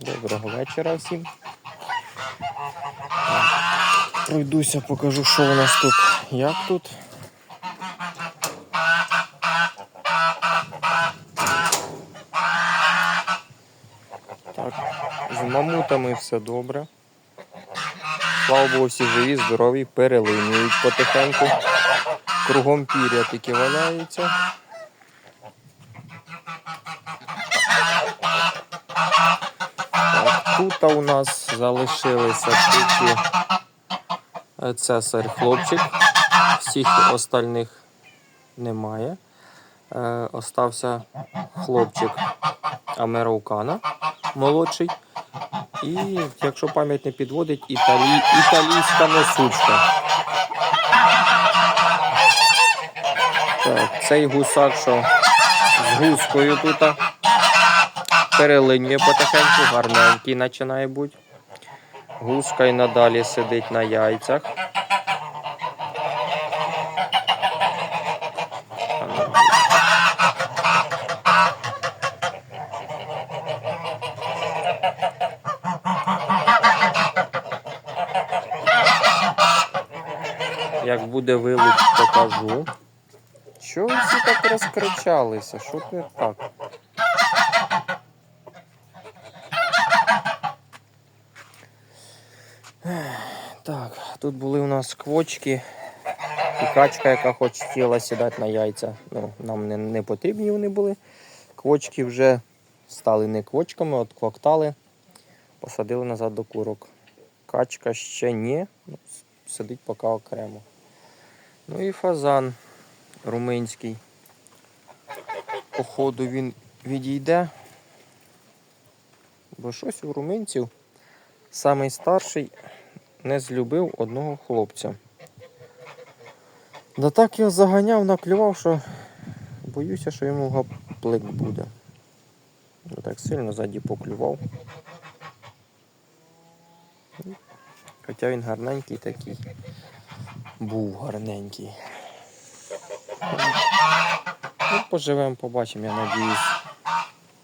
Доброго вечора всім. Пройдуся, покажу, що у нас тут. Як тут. Так, з мамутами все добре. Слава Богу, всі живі, здорові, перелинюють потихеньку. Кругом пір'я тільки валяється. Тут у нас залишилися тільки е, цесар хлопчик. Всіх остальних немає. Е, остався хлопчик Американа молодший. І, якщо пам'ять не підводить, італі... італійська носучка. Так, цей гусак, що з гускою тут перелинює потихеньку, гарненький починає бути. Гуска й надалі сидить на яйцях. Як буде вилуп, покажу. Чого всі так розкричалися? Що не так? Так, тут були у нас квочки і качка, яка хотіла сідати на яйця. Ну, нам не, не потрібні вони були. Квочки вже стали не квочками, от квактали, посадили назад до курок. Качка ще ні, ну, сидить поки окремо. Ну і фазан руминський. Походу він відійде. Бо щось у руминців самий старший не злюбив одного хлопця. Да так його заганяв, наклював, що боюся, що йому гаплик буде. Ну, Так сильно ззаді поклював. Хоча він гарненький такий. Був гарненький. Ну, поживемо, побачимо, я надіюсь.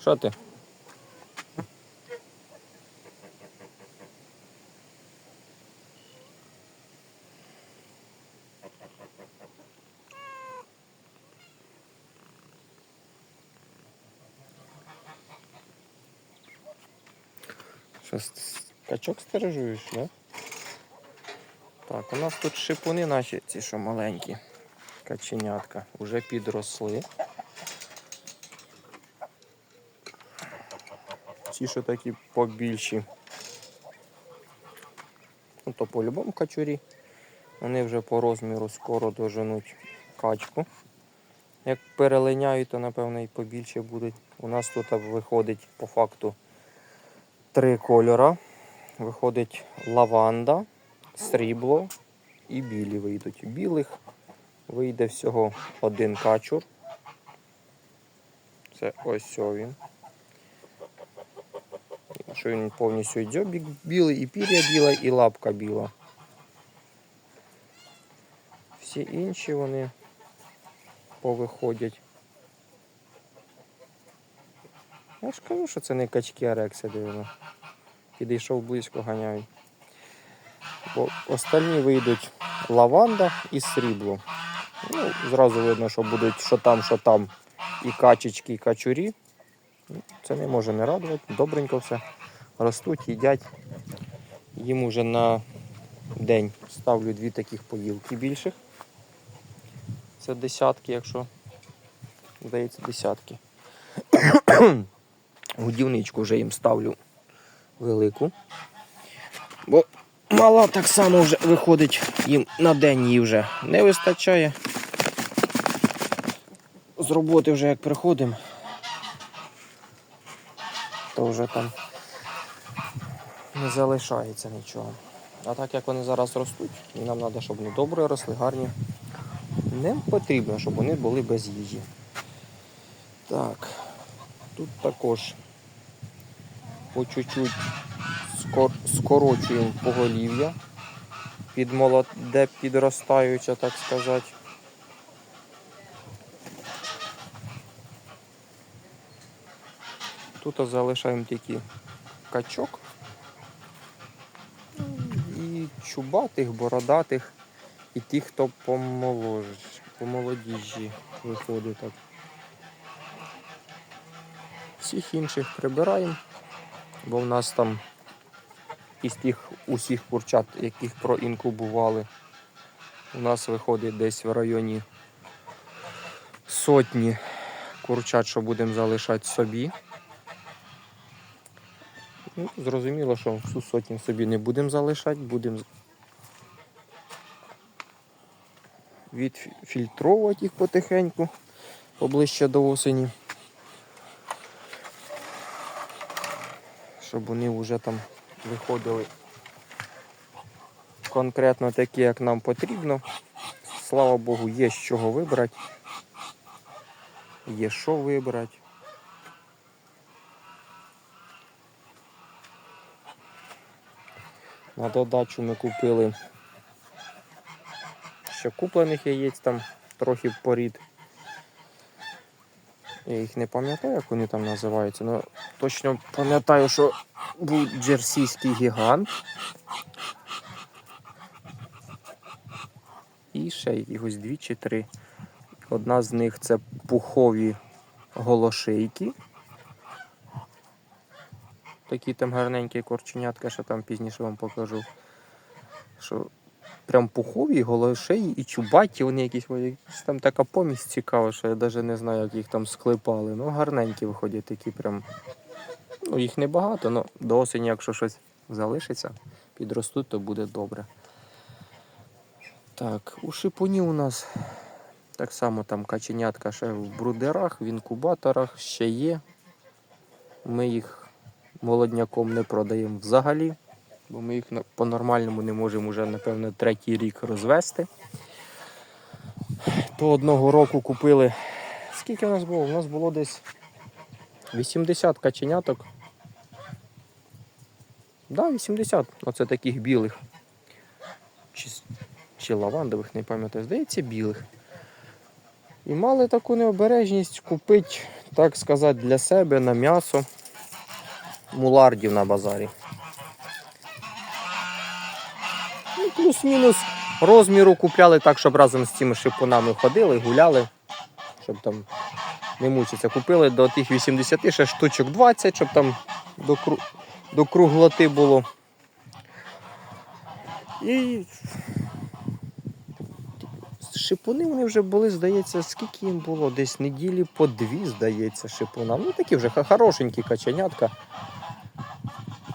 Що ти? Що, качок стережуєш, да? Так, у нас тут шипуни наші, ці що маленькі. Каченятка. Уже підросли. Ці, що такі побільші. Ну, то по-любому качурі. Вони вже по розміру скоро доженуть качку. Як перелиняють, то напевно і побільше будуть. У нас тут виходить по факту три кольора. Виходить лаванда, срібло і білі вийдуть. Білих вийде всього один качур. Це ось він. Що він повністю дзьобік білий, і пір'я біла, і лапка біла. Всі інші вони повиходять. Я ж кажу, що це не качки, а рекси дивно. Підійшов близько, ганяють. Бо остальні вийдуть лаванда і срібло. Ну, зразу видно, що будуть що там, що там. І качечки, і качурі. Ну, Це не може не радувати. Добренько все. Ростуть, їдять. Їм уже на день ставлю дві таких поїлки більших. Це десятки, якщо здається, десятки. Годівничку вже їм ставлю велику. Бо мала так само вже виходить, їм на день її вже не вистачає. З роботи вже як приходимо, то вже там не залишається нічого. А так як вони зараз ростуть, і нам треба, щоб вони добре росли, гарні. Не потрібно, щоб вони були без їжі. Так, тут також по чуть-чуть скор- скорочуємо поголів'я під молоде підростаюче, так сказати. Тут залишаємо тільки качок. І чубатих, бородатих, і тих, хто помолож, помолодіжі виходить так. Всіх інших прибираємо, бо в нас там із тих усіх курчат, яких проінкубували, у нас виходить десь в районі сотні курчат, що будемо залишати собі. Ну, зрозуміло, що всю сотню собі не будемо залишати, будемо відфільтровувати їх потихеньку поближче до осені. Щоб вони вже там виходили конкретно такі, як нам потрібно. Слава Богу, є з чого вибрати. Є що вибрати. На додачу ми купили ще куплених яєць там трохи порід. Я їх не пам'ятаю, як вони там називаються, але точно пам'ятаю, що був джерсійський гігант. І ще якихось дві чи три. Одна з них це пухові голошейки. Такі там гарненькі корченятка, що там пізніше вам покажу. Що прям пухові, голошеї і чубаті, вони якісь, там така помість цікава, що я навіть не знаю, як їх там склепали. Ну, гарненькі виходять такі прям. Ну, їх небагато, але до осені, якщо щось залишиться, підростуть, то буде добре. Так, у шипуні у нас так само там каченятка ще в брудерах, в інкубаторах ще є. Ми їх молодняком не продаємо взагалі, бо ми їх по-нормальному не можемо вже, напевно, третій рік розвести. То одного року купили. Скільки у нас було? У нас було десь 80 каченяток. Да, 80. Оце таких білих. Чи, чи лавандових, не пам'ятаю. Здається, білих. І мали таку необережність купити, так сказати, для себе на м'ясо мулардів на базарі. Ну, плюс-мінус розміру купляли так, щоб разом з цими шипунами ходили, гуляли, щоб там не мучитися. Купили до тих 80 ще штучок 20, щоб там до, до круглоти було. І шипуни вони вже були, здається, скільки їм було? Десь неділі по дві, здається, шипунам. Ну такі вже хорошенькі каченятка.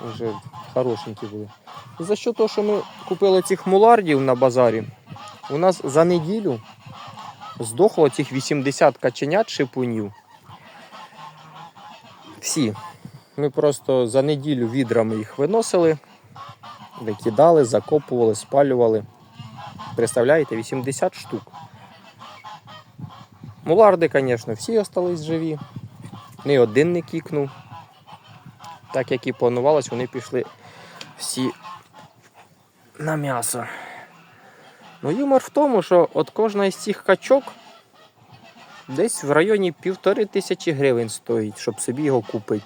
Вже хорошенькі були. І за що того, що ми купили цих мулардів на базарі, у нас за неділю здохло цих 80 каченят шипунів. Всі. Ми просто за неділю відрами їх виносили, викидали, закопували, спалювали. Представляєте, 80 штук. Муларди, звісно, всі остались живі. Ні один не кікнув. Так як і планувалось, вони пішли всі на м'ясо. Ну, юмор в тому, що от кожна із цих качок десь в районі півтори тисячі гривень стоїть, щоб собі його купити.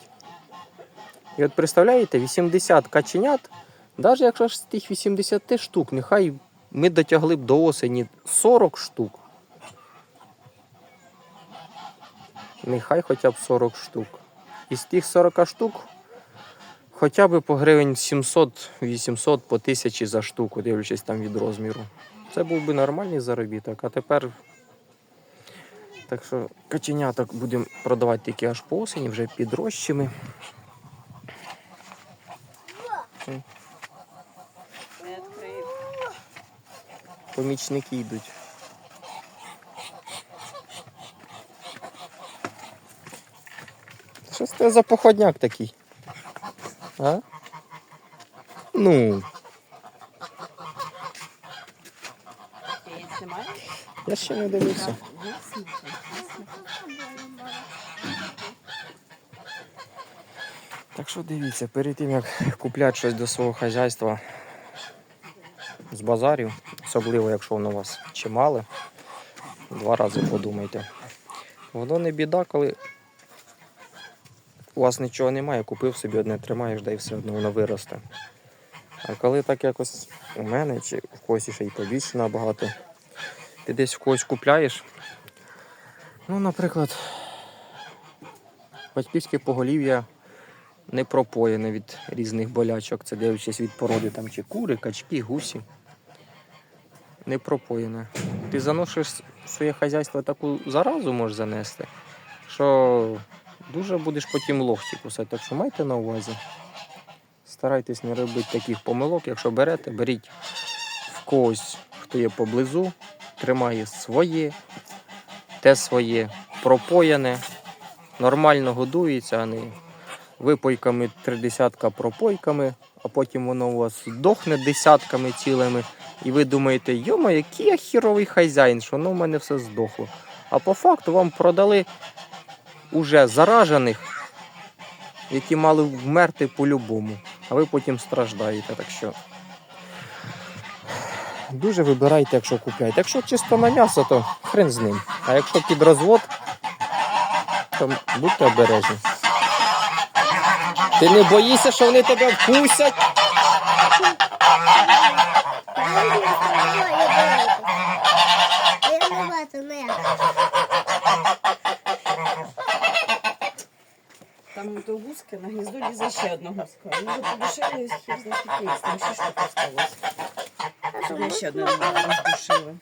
І от представляєте, 80 каченят, навіть якщо з тих 80 штук, нехай ми дотягли б до осені 40 штук. Нехай хоча б 40 штук. Із тих 40 штук хоча б по гривень 700-800 по тисячі за штуку, дивлячись там від розміру. Це був би нормальний заробіток, а тепер. Так що каченяток будемо продавати тільки аж по осені, вже підрощими. Помічники йдуть. Що це за походняк такий? А? Ну, я ще не дивився. Так що дивіться, перед тим як купляти щось до свого хазяйства з базарів, особливо якщо воно у вас чимале, два рази подумайте. Воно не біда, коли у вас нічого немає, купив собі одне, тримаєш, да і все одно воно виросте. А коли так якось у мене чи в когось ще й побільше набагато, ти десь в когось купляєш. Ну, наприклад, батьківське поголів'я не пропоєне від різних болячок. Це дивлячись від породи там чи кури, качки, гусі. Не пропоєне. Ти заносиш своє хазяйство таку заразу можеш занести, що дуже будеш потім лохті кусати. Так що майте на увазі. Старайтесь не робити таких помилок. Якщо берете, беріть в когось, хто є поблизу, тримає своє, те своє пропоєне, нормально годується, а не випойками тридесятка пропойками, а потім воно у вас дохне десятками цілими. І ви думаєте, йома, який я хіровий хазяїн, що воно в мене все здохло. А по факту вам продали уже заражених, які мали вмерти по-любому, а ви потім страждаєте. Так що дуже вибирайте, якщо купляєте. Якщо чисто на м'ясо, то хрен з ним. А якщо під розвод, то будьте обережні. Ти не боїшся, що вони тебе вкусять? Я не бачу, не. Там до гуски на гніздо лізе ще одна гуска. Вони вже подушили, хір знає скільки їх, там ще штук осталось. Сьогодні ще одна роздушила.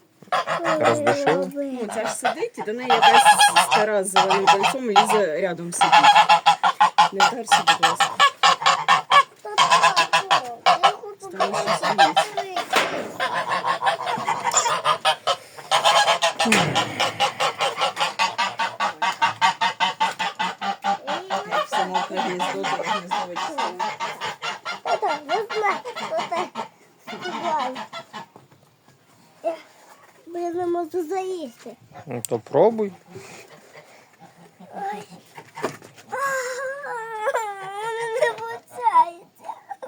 Роздушила? Ну, ця ж сидить, і до неї якась стара з зеленим кольцом лізе рядом сидить. Не вдарся, будь ласка. Я хочу побачити. Як все мокре гніздо, то гніздо вичислено. Это, возьми, это, скубай. Бо я не можу заїсти. Ну то пробуй.